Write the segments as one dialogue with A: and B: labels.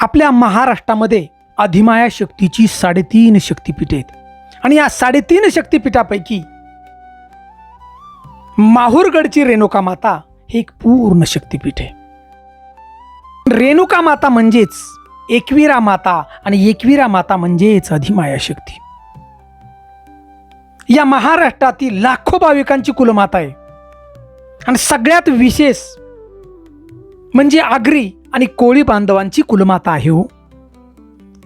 A: आपल्या महाराष्ट्रामध्ये अधिमाया शक्तीची साडेतीन शक्तीपीठे आहेत. आणि या साडेतीन शक्तीपीठापैकी माहूरगडची रेणुका माता हे एक पूर्ण शक्तिपीठ आहे. रेणुका माता म्हणजेच एकविरा माता आणि एकविरा माता म्हणजेच अधिमाया शक्ती. या महाराष्ट्रातील लाखो भाविकांची कुलमाता आहे. आणि सगळ्यात विशेष म्हणजे आगरी आणि कोळी बांधवांची कुलमाता आहे हो.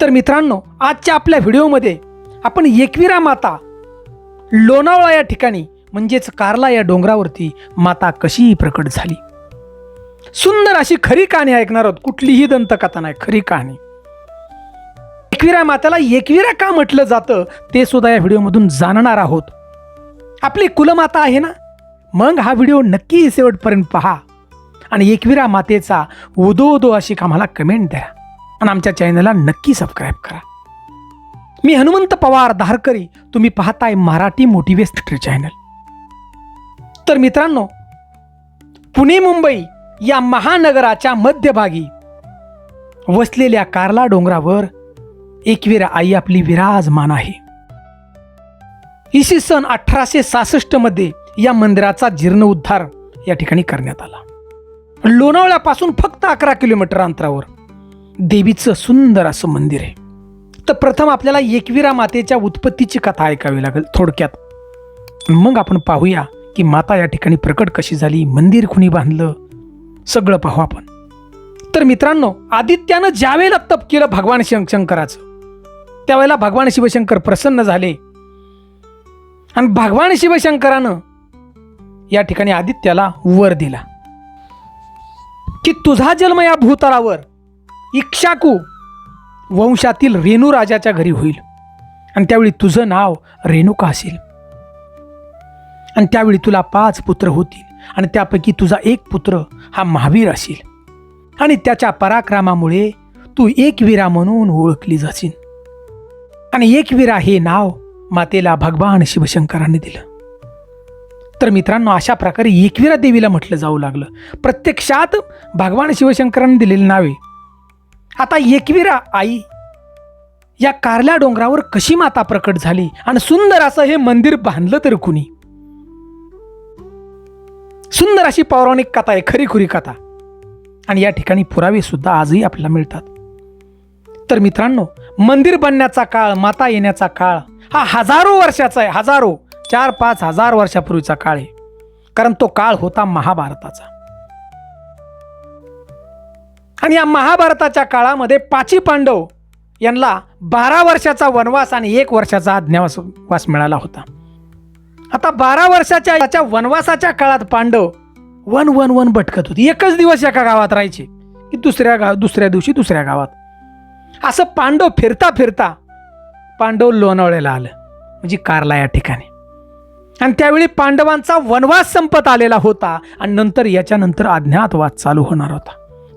A: तर मित्रांनो आजच्या आपल्या व्हिडिओमध्ये आपण एकविरा माता लोणावळा या ठिकाणी म्हणजेच कारला या डोंगरावरती माता कशी प्रकट झाली? सुंदर अशी खरी कहाणी ऐकणार आहोत कुठलीही दंतकथा नाही खरी कहाणी. एकविरा माताला एकविरा का म्हटलं जातं ते सुद्धा या व्हिडिओमधून जाणणार आहोत. आपली कुलमाता आहे ना? मग हा व्हिडिओ नक्की शेवटपर्यंत पहा. आणि एकविरा मातेचा उदो उदो अशी आम्हाला कमेंट द्या. आणि आमच्या चॅनलला नक्की सबस्क्राईब करा. मी हनुमंत पवार धारकरी तुम्ही पाहताय मराठी मोटिवेस्ट चॅनल तर मित्रांनो पुणे मुंबई या महानगराच्या मध्यभागी वसलेल्या कार्ला डोंगरावर एकवीरा आई आपली विराजमान आहे. इसवी सन अठराशे सासष्टमध्ये या मंदिराचा जीर्णोद्धार या ठिकाणी करण्यात आला. लोणावळ्यापासून फक्त अकरा किलोमीटर अंतरावर. देवीचं सुंदर असं मंदिर आहे. तर प्रथम आपल्याला एकविरा मातेच्या उत्पत्तीची कथा ऐकावी लागेल थोडक्यात. मग आपण पाहूया की माता या ठिकाणी प्रकट कशी झाली मंदिर कुणी बांधलं सगळं पाहू आपण. तर मित्रांनो आदित्यानं ज्यावेळेला तप केलं भगवान शिवशंकराचं शंकराचं त्यावेळेला भगवान शिवशंकर प्रसन्न झाले. आणि भगवान शिवशंकरानं या ठिकाणी आदित्याला वर दिला. की तुझा जन्म या भूतलावर इक्षाकू वंशातील रेणू राजाच्या घरी होईल. आणि त्यावेळी तुझं नाव रेणुका असेल. आणि त्यावेळी तुला पाच पुत्र होतील. आणि त्यापैकी तुझा एक पुत्र हा महावीर असेल. आणि त्याच्या पराक्रमामुळे तू एकवीरा म्हणून ओळखली जाशील. आणि एकवीरा हे नाव मातेला भगवान शिवशंकरांनी दिलं. तर मित्रांनो अशा प्रकारे एकविरा देवीला म्हटलं जाऊ लागलं. प्रत्यक्षात भगवान शिवशंकरांनी दिलेली नावे. आता एकविरा आई या कारल्या डोंगरावर कशी माता प्रकट झाली आणि सुंदर असं हे मंदिर बांधलं तर कुणी? सुंदर अशी पौराणिक कथा आहे खरी खुरी कथा. आणि या ठिकाणी पुरावे सुद्धा आजही आपल्याला मिळतात. तर मित्रांनो मंदिर बनण्याचा काळ माता येण्याचा काळ हा हजारो वर्षाचा आहे हजारो. चार पाच हजार वर्षापूर्वीचा काळ आहे. कारण तो काळ होता महाभारताचा. आणि या महाभारताच्या काळामध्ये पाची पांडव यांना बारा वर्षाचा वनवास आणि एक वर्षाचा अज्ञावासवास मिळाला होता. आता बारा वर्षाच्या याच्या वनवासाच्या काळात पांडव वन वन वन भटकत होती. एकच दिवस एका गावात राहायचे. की दुसऱ्या गाव दुसऱ्या दिवशी दुसऱ्या गावात. असं पांडव फिरता फिरता पांडव लोणावळ्याला आलं. म्हणजे कारला या ठिकाणी. आणि त्यावेळी पांडवांचा वनवास संपत आलेला होता आणि नंतर याच्यानंतर अज्ञातवास चालू होणार होता.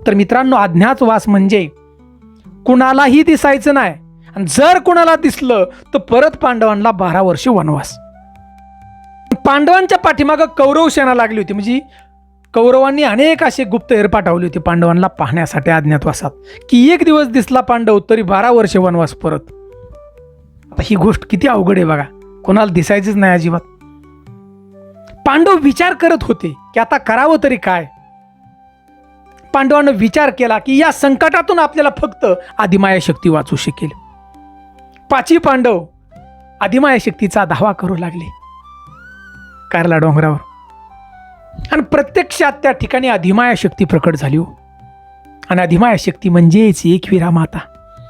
A: तर मित्रांनो अज्ञातवास म्हणजे कुणालाही दिसायचं नाही. आणि जर कुणाला दिसलं तर परत पांडवांना बारा वर्ष वनवास. पांडवांच्या पाठीमागं कौरव सेना लागली होती. म्हणजे कौरवांनी अनेक असे गुप्त पाठवले होते पांडवांना पाहण्यासाठी अज्ञातवासात. की एक दिवस दिसला पांडव तरी बारा वर्ष वनवास परत. आता ही गोष्ट किती अवघड आहे बघा. कोणाला दिसायचंच नाही अजिबात. पांडव विचार करत होते की आता करावं तरी काय? पांडवानं विचार केला की या संकटातून आपल्याला फक्त आदिमाया शक्ती वाचू शकेल. पाची पांडव आदिमाया शक्तीचा धावा करू लागले. कारला डोंगरावर. आणि प्रत्यक्षात त्या ठिकाणी अधिमाया शक्ती प्रकट झाली हो. आणि अधिमाया शक्ती म्हणजेच एकविरा माता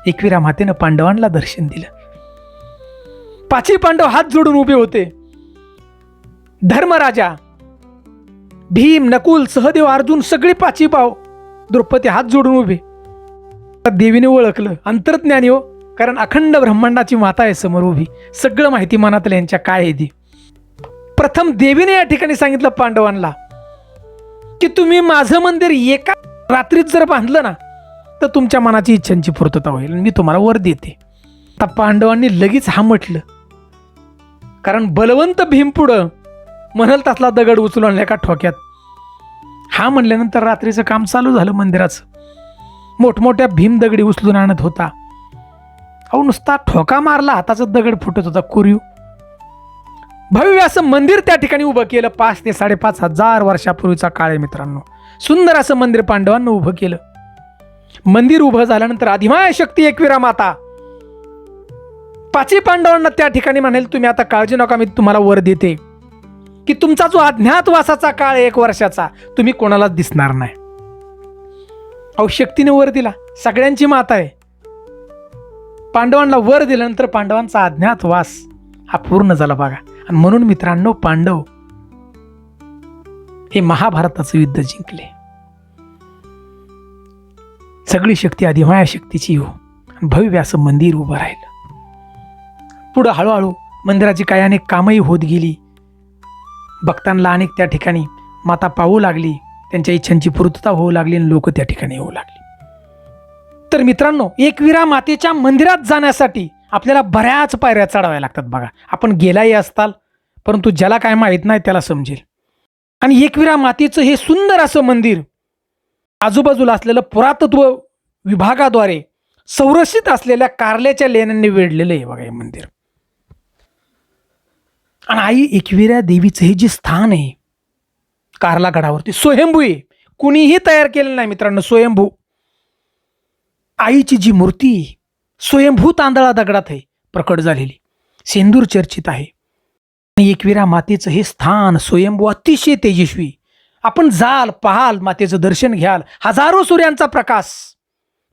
A: एकविरा मातेनं पांडवांना दर्शन दिलं. पाची पांडव हात जोडून उभे होते. धर्मराजा. भीम नकुल सहदेव अर्जुन सगळे पाची भाव द्रौपदी हात जोडून उभे. देवीने ओळखलं. अंतर्ज्ञानी हो कारण अखंड ब्रह्मांडाची माता आहे समोर उभी. सगळं माहिती मनातलं यांच्या काय आहे ती. प्रथम देवीने या ठिकाणी सांगितलं पांडवांना की तुम्ही माझं मंदिर एका रात्रीत जर बांधलं ना तर तुमच्या मनाची इच्छांची पूर्तता होईल मी तुम्हाला वर देते. आता पांडवांनी लगेच हा म्हटलं. कारण बलवंत भीम पुढं म्हणाल तसला दगड उचलून एका ठोक्यात. हा म्हणल्यानंतर रात्रीचं काम चालू झालं मंदिराचं. मोठमोठ्या भीम दगडी उचलून आणत होता. अहो नुसता ठोका मारला हाताचा दगड फुटत होता कुरीव भव्य असं मंदिर त्या ठिकाणी उभं केलं पाच ते साडेपाच हजार वर्षापूर्वीचा काळ आहे मित्रांनो. सुंदर असं मंदिर पांडवांना उभं केलं. मंदिर उभं झाल्यानंतर अधिमाय शक्ती एकविरा माता पाचही पांडवांना त्या ठिकाणी म्हणेल तुम्ही आता काळजी नका मी तुम्हाला वर देते. की तुमचा जो अज्ञातवासाचा काळ एक वर्षाचा तुम्ही कोणालाच दिसणार नाही. अहो शक्तीने वर दिला. सगळ्यांची माता आहे. पांडवांना वर दिल्यानंतर पांडवांचा अज्ञातवास हा पूर्ण झाला बघा. आणि म्हणून मित्रांनो पांडव हे महाभारताचं युद्ध जिंकले. सगळी शक्ती अधिमाया शक्तीची हो. भव्य असं मंदिर उभं राहिलं. पुढं हळूहळू मंदिराची काही अनेक कामही होत गेली. भक्तांना अनेक त्या ठिकाणी माता पाहू लागली त्यांच्या इच्छांची पूर्तता होऊ लागली आणि लोक त्या ठिकाणी येऊ लागली. तर मित्रांनो एकविरा मातेच्या मंदिरात जाण्यासाठी आपल्याला बऱ्याच पायऱ्या चढाव्या लागतात बघा. आपण गेलाही असताल परंतु ज्याला काय माहीत नाही त्याला समजेल. आणि एकविरा मातेचं हे सुंदर असं मंदिर आजूबाजूला असलेलं पुरातत्व विभागाद्वारे संरक्षित असलेल्या कारल्याच्या लेण्यांनी वेढलेलं आहे बघा हे मंदिर. आणि आई एकविरा देवीचं हे जे स्थान आहे कारला गडावरती स्वयंभू आहे. कुणीही तयार केलेलं नाही मित्रांनो स्वयंभू. आईची जी मूर्ती स्वयंभू तांदळा दगडात आहे प्रकट झालेली. सेंदूर चर्चित आहे. आणि एकविरा मातेचं हे स्थान स्वयंभू अतिशय तेजस्वी. आपण जाल पाहाल मातेचं दर्शन घ्याल. हजारो सूर्यांचा प्रकाश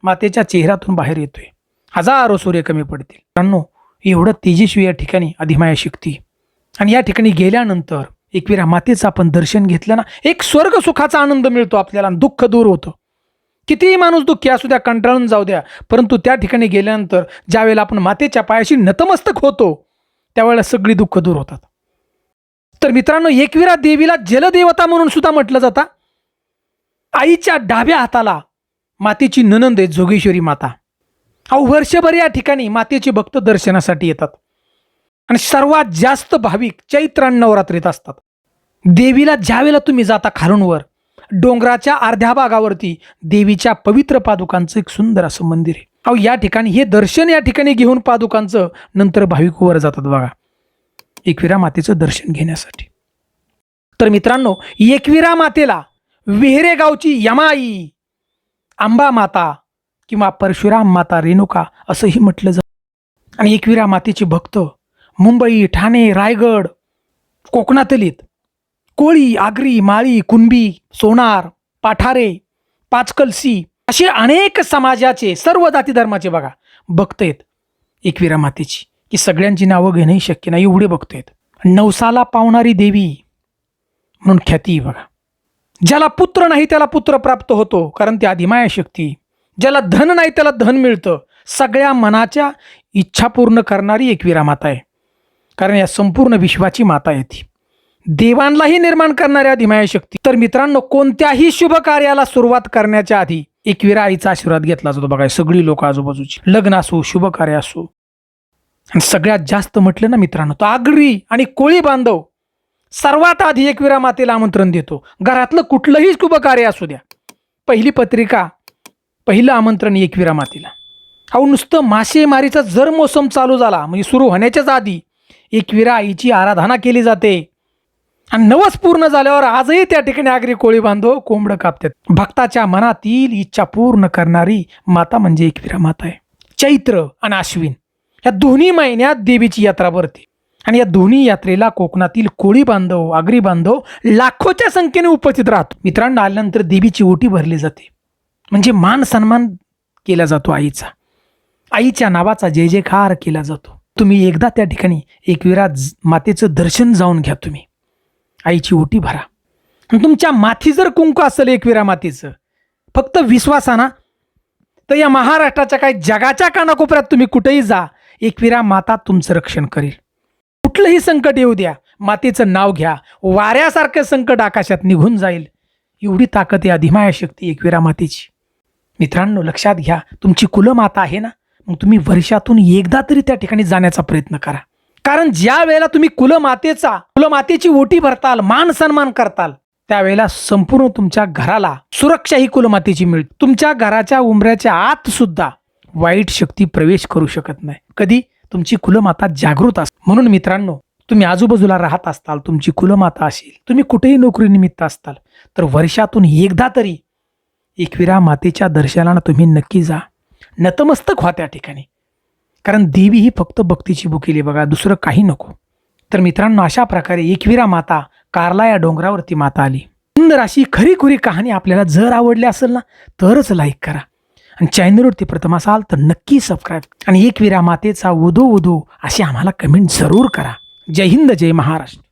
A: मातेच्या चेहऱ्यातून बाहेर येतोय. हजारो सूर्य कमी पडतील. मित्रांनो एवढं तेजस्वी या ठिकाणी अधिमाया शक्ती. आणि या ठिकाणी गेल्यानंतर एकविरा मातेचं आपण दर्शन घेतलं ना एक स्वर्ग सुखाचा आनंद मिळतो आपल्याला दुःख दूर होतं. कितीही माणूस दुःखी असू द्या कंटाळून जाऊ द्या परंतु त्या ठिकाणी गेल्यानंतर ज्यावेळेला आपण मातेच्या पायाशी नतमस्तक होतो त्यावेळेला सगळी दुःख दूर होतात. तर मित्रांनो एकविरा देवीला जलदेवता म्हणून सुद्धा म्हटलं जातं. आईच्या डाव्या हाताला मातेची ननंद आहे जोगेश्वरी माता. अहो वर्षभर या ठिकाणी मातेचे भक्त दर्शनासाठी येतात. आणि सर्वात जास्त भाविक चैत्र नवरात्रीत असतात. देवीला ज्यावेळेला तुम्ही जाता खालूनवर डोंगराच्या अर्ध्या भागावरती देवीच्या पवित्र पादुकांचं एक सुंदर असं मंदिर आहे. अहो या ठिकाणी हे दर्शन या ठिकाणी घेऊन पादुकांचं नंतर भाविक वर जातात बघा. एकविरा मातेचं दर्शन घेण्यासाठी. तर मित्रांनो एकविरा मातेला विहिरे गावची यमाई आंबा माता किंवा परशुराम माता रेणुका असंही म्हटलं जातं. आणि एकविरा मातेचे भक्त मुंबई ठाणे रायगड कोकणातलीत कोळी आगरी माळी कुणबी सोनार पाठारे पाचकलसी असे अनेक समाजाचे सर्व जाती धर्माचे बघा बघतायत आहेत एकविरा मातेची की सगळ्यांची नावं घेणंही शक्य नाही एवढे बघतायत. आहेत नवसाला पावणारी देवी म्हणून ख्याती बघा. ज्याला पुत्र नाही त्याला पुत्र प्राप्त होतो कारण ती आदिमाया शक्ती. ज्याला धन नाही त्याला धन मिळतं. सगळ्या मनाच्या इच्छा पूर्ण करणारी एकविरा माता आहे. कारण या संपूर्ण विश्वाची माता आहे ती. देवांनाही निर्माण करणाऱ्या धिमाया शक्ती. तर मित्रांनो कोणत्याही शुभ कार्याला सुरुवात करण्याच्या आधी एकविरा आईचा आशीर्वाद घेतला जातो. बघा सगळी लोक आजूबाजूची. लग्न असो शुभ कार्य असो. आणि सगळ्यात जास्त म्हटलं ना मित्रांनो तो आगरी आणि कोळी बांधव सर्वात आधी एकविरा मातेला आमंत्रण देतो. घरातलं कुठलंही शुभ कार्य असू द्या. पहिली पत्रिका पहिलं आमंत्रण एकविरा मातेला. अहो नुसतं मासेमारीचा जर मोसम चालू झाला म्हणजे सुरू होण्याच्याच आधी एकविरा आईची आराधना केली जाते. आणि नवस पूर्ण झाल्यावर आजही त्या ठिकाणी आगरी कोळी बांधव कोंबडं कापतात. भक्ताच्या मनातील इच्छा पूर्ण करणारी माता म्हणजे एकविरा माता आहे. चैत्र आणि आश्विन या दोन्ही महिन्यात देवीची यात्रा भरते. आणि या दोन्ही यात्रेला कोकणातील कोळी बांधव आगरी बांधव लाखोच्या संख्येने उपस्थित राहतो. मित्रांनो आल्यानंतर देवीची ओटी भरली जाते. म्हणजे मान सन्मान केला जातो आईचा. आईच्या नावाचा जय जयकार केला जातो. तुम्ही एकदा त्या ठिकाणी एकवीरा मातेचं दर्शन जाऊन घ्या तुम्ही. आईची ओटी भरा. आणि तुमच्या माथी जर कुंकू असेल एकविरा मातेचं फक्त विश्वासाना तर या महाराष्ट्राच्या काही जगाच्या कानाकोपऱ्यात तुम्ही कुठेही जा एकविरा माता तुमचं रक्षण करेल. कुठलंही संकट येऊ द्या मातेचं नाव घ्या. वाऱ्यासारखं संकट आकाशात निघून जाईल. एवढी ताकद आहे अधिमाया शक्ती एकविरा मातेची. मित्रांनो लक्षात घ्या तुमची कुलमाता आहे ना? मग तुम्ही वर्षातून एकदा तरी त्या ठिकाणी जाण्याचा प्रयत्न करा. कारण ज्या वेळेला तुम्ही कुलमातेचा कुलमातेची ओटी भरताल मान सन्मान करताल त्यावेळेला संपूर्ण तुमच्या घराला सुरक्षा ही कुलमातेची मिळते. तुमच्या घराच्या उंबऱ्याच्या आत सुद्धा वाईट शक्ती प्रवेश करू शकत नाही. कधी? तुमची कुलमाता जागृत असते म्हणून मित्रांनो तुम्ही आजूबाजूला राहत असताल तुमची कुलमाता असेल तुम्ही कुठेही नोकरीनिमित्त असताल तर वर्षातून एकदा तरी एकविरा मातेच्या दर्शनाला तुम्ही नक्की जा. नतमस्तक व्हा त्या ठिकाणी. कारण देवी ही फक्त भक्तीची भुकेली बघा दुसरं काही नको. तर मित्रांनो अशा प्रकारे एकविरा माता कारला या डोंगरावरती माता आली. सुंदर अशी खरी खुरी कहाणी आपल्याला जर आवडली असेल ना तरच लाईक करा. आणि चॅनलवरती प्रथम असाल तर नक्की सबस्क्राईब आणि एकविरा मातेचा उदो उदो अशी आम्हाला कमेंट जरूर करा. जय हिंद जय महाराष्ट्र.